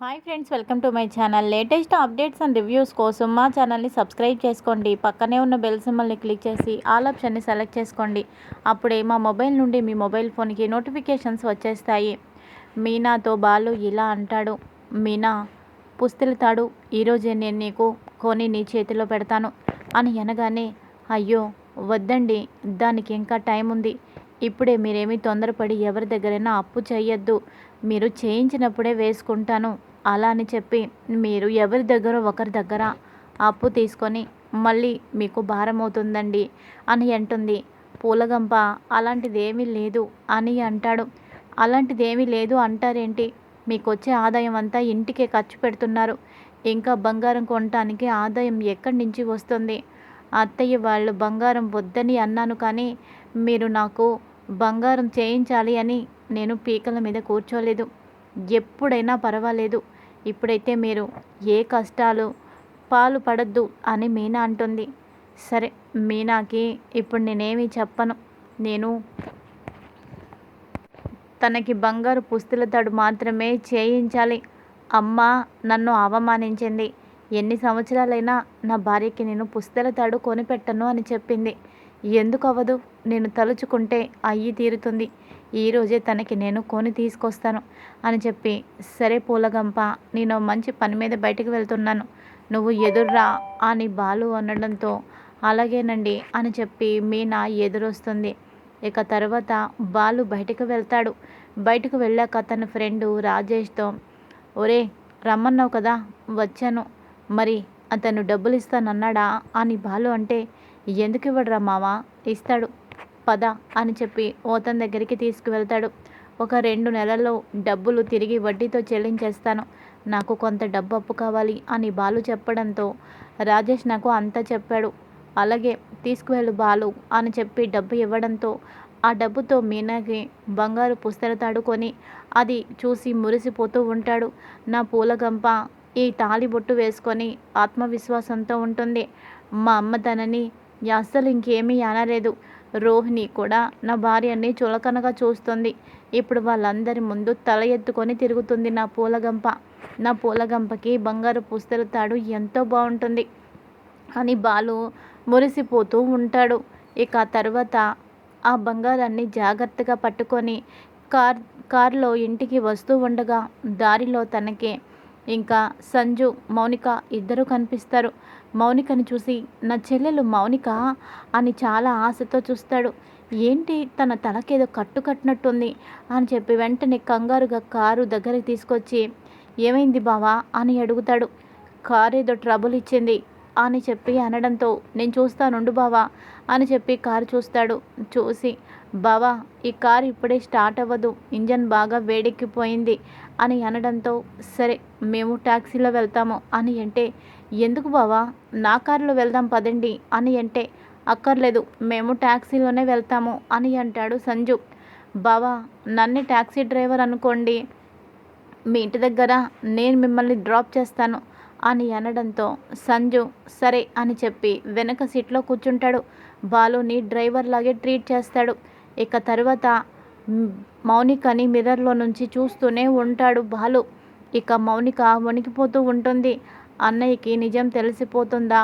Hi friends welcome to my channel. Latest updates and reviews కోసం మా ఛానల్ని subscribe చేసుకోండి. పక్కనే ఉన్న బెల్ సింబల్ని క్లిక్ చేసి ఆల్ ఆప్షన్ని సెలెక్ట్ చేసుకోండి. అప్పుడే మా మొబైల్ నుండి మీ మొబైల్ ఫోన్కి నోటిఫికేషన్స్ వచ్చేస్తాయి. మీనాతో బాలు ఇలా అంటాడు. మీనా పుస్తెలుతాడు. ఈరోజే నేను నీకు కొని నీ చేతిలో పెడతాను అని అనగానే అయ్యో వద్దండి. దానికి ఇంకా టైం ఉంది ఇప్పుడే మీరేమీ తొందరపడి ఎవరి దగ్గరైనా అప్పు చేయొద్దు మీరు చేయించినప్పుడే వేసుకుంటాను. అలా అని చెప్పి మీరు ఎవరి దగ్గర ఒకరి దగ్గర అప్పు తీసుకొని మళ్ళీ మీకు భారం అవుతుందండి అని అంటుంది. పూలగంప అలాంటిదేమీ లేదు అని అంటాడు. అలాంటిదేమీ లేదు అంటారేంటి? మీకు వచ్చే ఆదాయం అంతా ఇంటికే ఖర్చు పెడుతున్నారు. ఇంకా బంగారం కొనటానికి ఆదాయం ఎక్కడి నుంచి వస్తుంది? అత్తయ్య వాళ్ళు బంగారం వద్దని అన్నాను కానీ మీరు నాకు బంగారం చేయించాలి అని నేను పీకల మీద కూర్చోలేదు. ఎప్పుడైనా పర్వాలేదు. ఇప్పుడైతే మీరు ఏ కష్టాలు పాలు పడద్దు అని మీనా అంటుంది. సరే మీనాకి ఇప్పుడు నేనేమి చెప్పను. నేను తనకి బంగారు పుస్తుల తడు మాత్రమే చేయించాలి. అమ్మ నన్ను అవమానించింది. ఎన్ని సంవత్సరాలైనా నా భార్యకి నేను పుస్తల తాడు కొనిపెట్టను అని చెప్పింది. ఎందుకు అవ్వదు నేను తలుచుకుంటే అయ్యి తీరుతుంది. ఈరోజే తనకి నేను కొని తీసుకొస్తాను అని చెప్పి సరే పూలగంప నేను మంచి పని మీద బయటకు వెళ్తున్నాను. నువ్వు ఎదుర్రా అని బాలు అనడంతో అలాగేనండి అని చెప్పి మీనా ఎదురొస్తుంది. ఇక తర్వాత బాలు బయటకు వెళ్తాడు. బయటకు వెళ్ళాక తన ఫ్రెండు రాజేష్తో ఒరే రమ్మన్నావు కదా వచ్చాను. మరి అతను డబ్బులు ఇస్తానన్నాడా అని బాలు అంటే ఎందుకు ఇవ్వడరా మావా? ఇస్తాడు. పద అని చెప్పి ఓతన్ దగ్గరికి తీసుకువెళ్తాడు. ఒక రెండు నెలల్లో డబ్బులు తిరిగి వడ్డీతో చెల్లించేస్తాను. నాకు కొంత డబ్బు అప్పు కావాలి అని బాలు చెప్పడంతో రాజేష్ నాకు అంతా చెప్పాడు. అలాగే తీసుకువెళ్ళు బాలు అని చెప్పి డబ్బు ఇవ్వడంతో ఆ డబ్బుతో మీనాకి బంగారు పుస్తల తాడుకొని అది చూసి మురిసిపోతూ ఉంటాడు. నా పూలగంప ఈ తాళి బొట్టు వేసుకొని ఆత్మవిశ్వాసంతో ఉంటుంది. మా అమ్మ తనని అస్సలు ఇంకేమీ అనలేదు. రోహిణి కూడా నా భార్యని చులకనగా చూస్తుంది. ఇప్పుడు వాళ్ళందరి ముందు తల ఎత్తుకొని తిరుగుతుంది నా పూలగంప. నా పూలగంపకి బంగారు పుస్తల తాడు ఎంతో బాగుంటుంది. అని బాలు మురిసిపోతూ ఉంటాడు. ఇక తర్వాత ఆ బంగారాన్ని జాగ్రత్తగా పట్టుకొని కార్ కారులో ఇంటికి వస్తూ ఉండగా దారిలో తనకి ఇంకా సంజు మౌనిక ఇద్దరు కనిపిస్తారు. మౌనికని చూసి నా చెల్లెలు మౌనిక అని చాలా ఆశతో చూస్తాడు. ఏంటి తన తలకేదో కట్టు కట్టినట్టుంది అని చెప్పి వెంటనే కంగారుగా కారు దగ్గరికి తీసుకొచ్చి ఏమైంది బావా అని అడుగుతాడు. కారు ఏదో ట్రబుల్ ఇచ్చింది. అని చెప్పి అనడంతో నేను చూస్తానుండు బావా అని చెప్పి కారు చూస్తాడు. చూసి బావా ఈ కారు ఇప్పుడే స్టార్ట్ అవ్వదు. ఇంజన్ బాగా వేడెక్కిపోయింది అని అనడంతో సరే మేము ట్యాక్సీలో వెళ్తాము అని అంటే ఎందుకు బావా? నా కారులో వెళ్దాం పదండి అని అంటే అక్కర్లేదు మేము ట్యాక్సీలోనే వెళ్తాము అని అంటాడు సంజు. బావా నన్ను ట్యాక్సీ డ్రైవర్ అనుకోండి. మీ ఇంటి దగ్గర నేను మిమ్మల్ని డ్రాప్ చేస్తాను. అని అనడంతో సంజు సరే అని చెప్పి వెనక సీట్లో కూర్చుంటాడు. బాలుని డ్రైవర్ లాగే ట్రీట్ చేస్తాడు. ఇక తర్వాత మౌనికని మిర్రర్లో నుంచి చూస్తూనే ఉంటాడు బాలు. ఇక మౌనిక వణికిపోతూ ఉంటుంది. అన్నయ్యకి నిజం తెలిసిపోతుందా?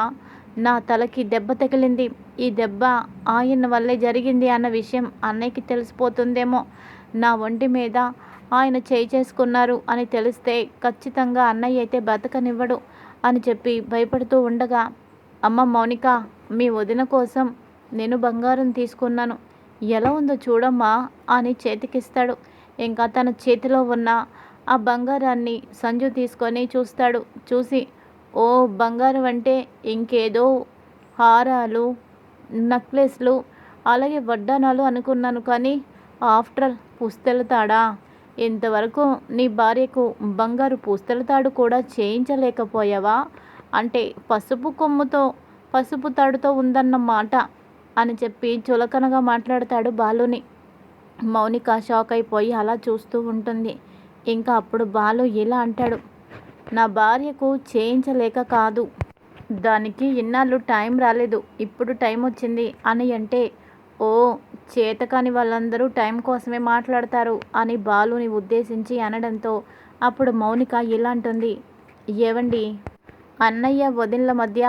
నా తలకి దెబ్బ తగిలింది. ఈ దెబ్బ ఆయన వల్లే జరిగింది అన్న విషయం అన్నయ్యకి తెలిసిపోతుందేమో. నా ఒంటి మీద ఆయన చేయి చేసుకున్నారు అని తెలిస్తే ఖచ్చితంగా అన్నయ్య అయితే బతకనివ్వడు అని చెప్పి భయపడుతూ ఉండగా అమ్మ మౌనిక మీ వదిన కోసం నేను బంగారం తీసుకున్నాను. ఎలా ఉందో చూడమ్మా అని చేతికిస్తాడు. ఇంకా తన చేతిలో ఉన్న ఆ బంగారాన్ని సంజు తీసుకొని చూస్తాడు. చూసి ఓ బంగారం అంటే ఇంకేదో హారాలు నెక్లెస్లు అలాగే వడ్డానాలు అనుకున్నాను కానీ ఆఫ్టర్ పుస్తెలతాడా? ఇంతవరకు నీ భార్యకు బంగారు పూస్తల తాడు కూడా చేయించలేకపోయావా? అంటే పసుపు కొమ్ముతో పసుపు తాడుతో ఉందన్న మాట అని చెప్పి చులకనగా మాట్లాడతాడు బాలుని. మౌనిక షాక్ అయిపోయి అలా చూస్తూ ఉంటుంది. ఇంకా అప్పుడు బాలు ఇలా అంటాడు. నా భార్యకు చేయించలేక కాదు. దానికి ఇన్నాళ్ళు టైం రాలేదు. ఇప్పుడు టైం వచ్చింది అని అంటే ఓ చేతకాని వాళ్ళందరూ టైం కోసమే మాట్లాడతారు అని బాలుని ఉద్దేశించి అనడంతో అప్పుడు మౌనిక ఇలా అంటుంది ఏవండి? అన్నయ్య వదినల మధ్య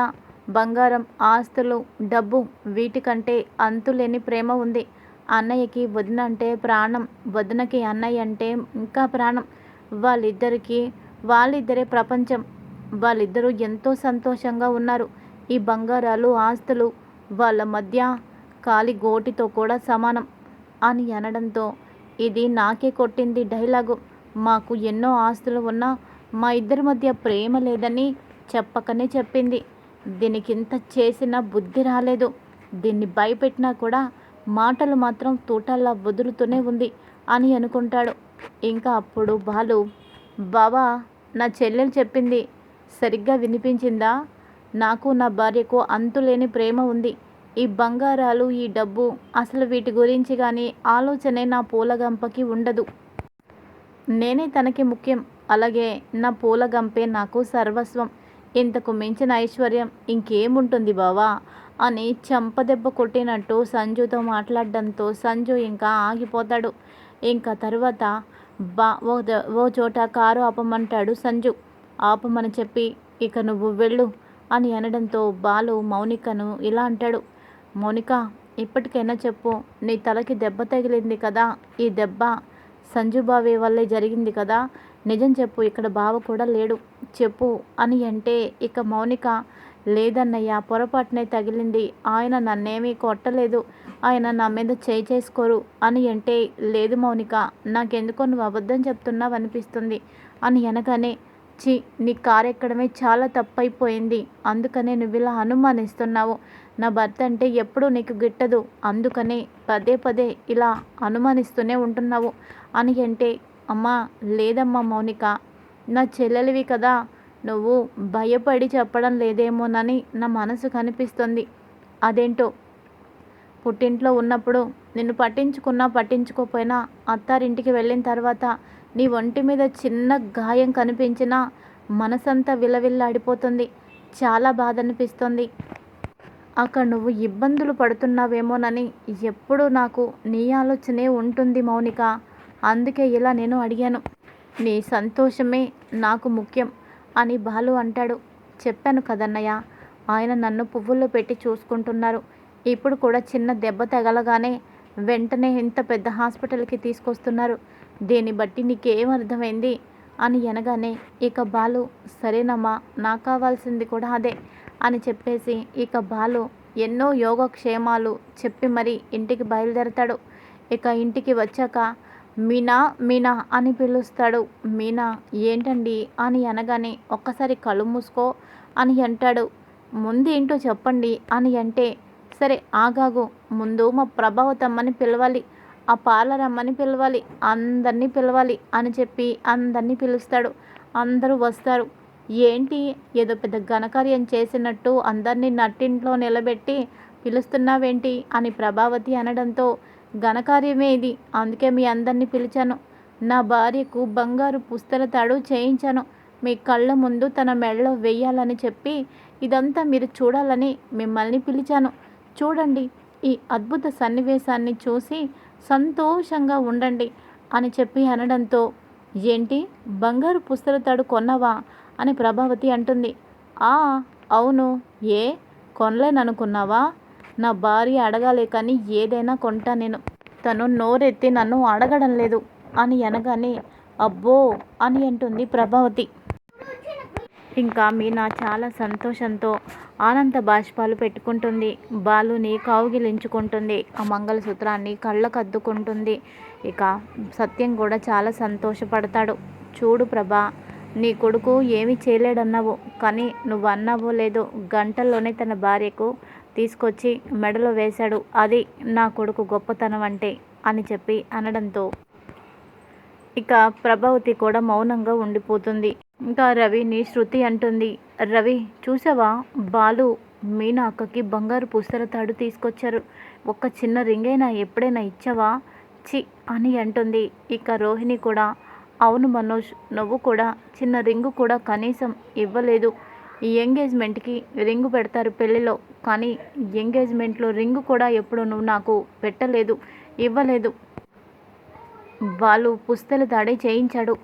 బంగారం ఆస్తులు డబ్బు వీటికంటే అంతులేని ప్రేమ ఉంది. అన్నయ్యకి వదిన అంటే ప్రాణం వదినకి అన్నయ్య అంటే ఇంకా ప్రాణం. వాళ్ళిద్దరికీ వాళ్ళిద్దరే ప్రపంచం. వాళ్ళిద్దరూ ఎంతో సంతోషంగా ఉన్నారు. ఈ బంగారాలు ఆస్తులు వాళ్ళ మధ్య కాలి గోటితో కూడా సమానం అని అనడంతో ఇది నాకే కొట్టింది డైలాగు. మాకు ఎన్నో ఆస్తులు ఉన్నా మా ఇద్దరి మధ్య ప్రేమ లేదని చెప్పకనే చెప్పింది. దీనికింత చేసిన బుద్ధి రాలేదు. దీన్ని భయపెట్టినా కూడా మాటలు మాత్రం తూటల్లా వదులుతూనే ఉంది అని అనుకుంటాడు. ఇంకా అప్పుడు బాలు బావా నా చెల్లెలు చెప్పింది సరిగ్గా వినిపించిందా? నాకు నా భార్యకు అంతులేని ప్రేమ ఉంది. ఈ బంగారాలు ఈ డబ్బు అసలు వీటి గురించి కానీ ఆలోచనే నా పూలగంపకి ఉండదు. నేనే తనకి ముఖ్యం. అలాగే నా పూలగంపే నాకు సర్వస్వం. ఇంతకు మించిన ఐశ్వర్యం ఇంకేముంటుంది బావా? అని చెంపదెబ్బ కొట్టినట్టు సంజుతో మాట్లాడడంతో సంజు ఇంకా ఆగిపోతాడు. ఇంకా తర్వాత బా ఓ ఓ చోట కారు ఆపమంటాడు సంజు. ఆపమని చెప్పి ఇక నువ్వు వెళ్ళు అని అనడంతో బాలు మౌనికను ఇలా అంటాడు. మౌనిక ఇప్పటికైనా చెప్పు నీ తలకి దెబ్బ తగిలింది కదా? ఈ దెబ్బ సంజుబావి వల్లే జరిగింది కదా? నిజం చెప్పు ఇక్కడ బావ కూడా లేడు. చెప్పు అని అంటే ఇక మౌనిక లేదన్నయ్య పొరపాటునే తగిలింది. ఆయన నన్నేమీ కొట్టలేదు. ఆయన నా మీద చేయి చేసుకోరు అని అంటే లేదు మౌనిక నాకెందుకో నువ్వు అబద్ధం చెప్తున్నావు అనిపిస్తుంది అని అనగానే చి నీ కారు ఎక్కడమే చాలా తప్పైపోయింది. అందుకనే నువ్వు ఇలా అనుమానిస్తున్నావు. నా భర్త అంటే ఎప్పుడూ నీకు గిట్టదు. అందుకనే పదే పదే ఇలా అనుమానిస్తూనే ఉంటున్నావు అని అంటే అమ్మా లేదమ్మా మౌనిక నా చెల్లెలివి కదా. నువ్వు భయపడి చెప్పడం లేదేమోనని నా మనసు కనిపిస్తుంది. అదేంటో? పుట్టింట్లో ఉన్నప్పుడు నిన్ను పట్టించుకున్నా పట్టించుకోకపోయినా అత్తారింటికి వెళ్ళిన తర్వాత నీ ఒంటి మీద చిన్న గాయం కనిపించినా మనసంతా విలవిల్లాడిపోతుంది. చాలా బాధ అనిపిస్తుంది. అక్కడ నువ్వు ఇబ్బందులు పడుతున్నావేమోనని ఎప్పుడూ నాకు నీ ఆలోచనే ఉంటుంది మౌనిక. అందుకే ఇలా నేను అడిగాను. నీ సంతోషమే నాకు ముఖ్యం అని బాలు అంటాడు. చెప్పాను కదన్నయ్య. ఆయన నన్ను పువ్వుల్లో పెట్టి చూసుకుంటున్నారు. ఇప్పుడు కూడా చిన్న దెబ్బ తగలగానే వెంటనే ఇంత పెద్ద హాస్పిటల్కి తీసుకొస్తున్నారు. దీన్ని బట్టి నీకేం అర్థమైంది? అని అనగానే ఇక బాలు సరేనమ్మా నాకు కావాల్సింది కూడా అదే. అని చెప్పేసి ఇక బాలు ఎన్నో యోగక్షేమాలు చెప్పి మరి ఇంటికి బయలుదేరతాడు. ఇక ఇంటికి వచ్చాక మీనా మీనా అని పిలుస్తాడు. మీనా ఏంటండి? అని అనగానే ఒక్కసారి కళ్ళు మూసుకో అని అంటాడు. ముందు ఏంటో చెప్పండి అని అంటే సరే ఆగాగు. ముందు మా ప్రభావతమ్మని పిలవాలి ఆ పాలరమ్మని పిలవాలి అందరినీ పిలవాలి అని చెప్పి అందరినీ పిలుస్తాడు. అందరూ వస్తారు. ఏంటి? ఏదో పెద్ద ఘనకార్యం చేసినట్టు అందరినీ నట్టింట్లో నిలబెట్టి పిలుస్తున్నావేంటి? అని ప్రభావతి అనడంతో ఘనకార్యమే ఇది. అందుకే మీ అందరినీ పిలిచాను. నా భార్యకు బంగారు పుస్తల తాడు చేయించాను. మీ కళ్ళ ముందు తన మెడలో వేయాలని చెప్పి ఇదంతా మీరు చూడాలని మిమ్మల్ని పిలిచాను. చూడండి ఈ అద్భుత సన్నివేశాన్ని చూసి సంతోషంగా ఉండండి అని చెప్పి అనడంతో ఏంటి? బంగారు పుస్తల తాడు కొన్నావా? అని ప్రభావతి అంటుంది. ఆ అవును. ఏ? కొనలేననుకున్నావా? నా భార్య అడగాలే కానీ ఏదైనా కొంటా నేను. తను నోరెత్తి నన్ను అడగడం లేదు అని అనగానే అబ్బో అని అంటుంది ప్రభావతి. ఇంకా మీనా చాలా సంతోషంతో ఆనంద బాష్పాలు పెట్టుకుంటుంది. బాలుని కౌగిలించుకుంటుంది ఆ మంగళసూత్రాన్ని కళ్ళకద్దుకుంటుంది. ఇక సత్యం కూడా చాలా సంతోషపడతాడు. చూడు ప్రభా నీ కొడుకు ఏమీ చేయలేడన్నావు కానీ నువ్వు అన్నావో లేదో గంటల్లోనే తన భార్యకు తీసుకొచ్చి మెడలో వేశాడు. అది నా కొడుకు గొప్పతనం అంటే అని చెప్పి అనడంతో ఇక ప్రభావతి కూడా మౌనంగా ఉండిపోతుంది. ఇంకా రవిని శృతి అంటుంది. రవి చూసావా బాలు మీనా అక్కకి బంగారు పుస్తల తాడు తీసుకొచ్చారు. ఒక్క చిన్న రింగైనా ఎప్పుడైనా ఇచ్చావా? చి అని అంటుంది. ఇక రోహిణి కూడా అవును మనోజ్ నువ్వు కూడా చిన్న రింగు కూడా కనీసం ఇవ్వలేదు. ఈ ఎంగేజ్మెంట్కి రింగు పెడతారు పెళ్ళిలో కానీ ఎంగేజ్మెంట్లో రింగు కూడా ఎప్పుడు నువ్వు నాకు పెట్టలేదు ఇవ్వలేదు. వాళ్ళు పుస్తలు దాడి చేయించాడు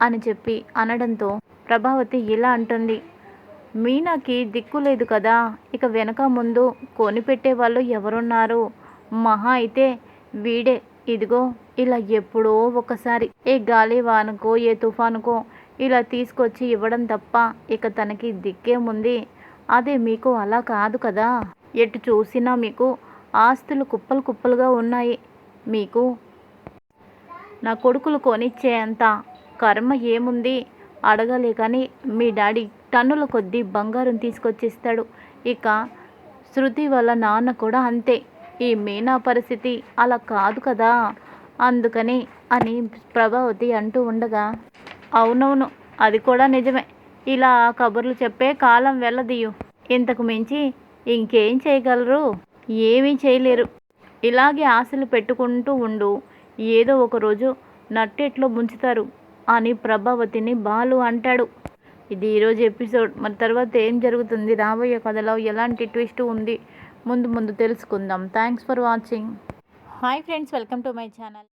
అని చెప్పి అనడంతో ప్రభావతి ఇలా అంటుంది మీనాకి దిక్కు లేదు కదా ఇక వెనక ముందు కొనిపెట్టే వాళ్ళు ఎవరున్నారు? మహా అయితే వీడే ఇదిగో ఇలా ఎప్పుడో ఒకసారి ఏ గాలి వానకో ఏ తుఫానుకో ఇలా తీసుకొచ్చి ఇవ్వడం తప్ప ఇక తనకి దిక్కేముంది అదే మీకు అలా కాదు కదా. ఎటు చూసినా మీకు ఆస్తులు కుప్పలు కుప్పలుగా ఉన్నాయి. మీకు నా కొడుకులు కొనిచ్చే అంత కర్మ ఏముంది? అడగలే కానీ మీ డాడీ టన్నుల కొద్దీ బంగారం తీసుకొచ్చిస్తాడు. ఇక శృతి వాళ్ళ నాన్న కూడా అంతే. ఈ మీనా పరిస్థితి అలా కాదు కదా? అందుకని అని ప్రభావతి అంటూ ఉండగా అవునవును అది కూడా నిజమే. ఇలా కబుర్లు చెప్పే కాలం వెళ్ళదీయు. ఇంతకు మించి ఇంకేం చేయగలరు? ఏమీ చేయలేరు. ఇలాగే ఆశలు పెట్టుకుంటూ ఉండు. ఏదో ఒకరోజు నట్టెట్లో ముంచుతారు అని ప్రభావతిని బాలు అంటాడు. ఇది ఈరోజు ఎపిసోడ్. మరి తర్వాత ఏం జరుగుతుంది? రాబోయే కథలో ఎలాంటి ట్విస్ట్ ఉంది? ముందు ముందు తెలుసుకుందాం. Thanks for watching hi friends welcome to my channel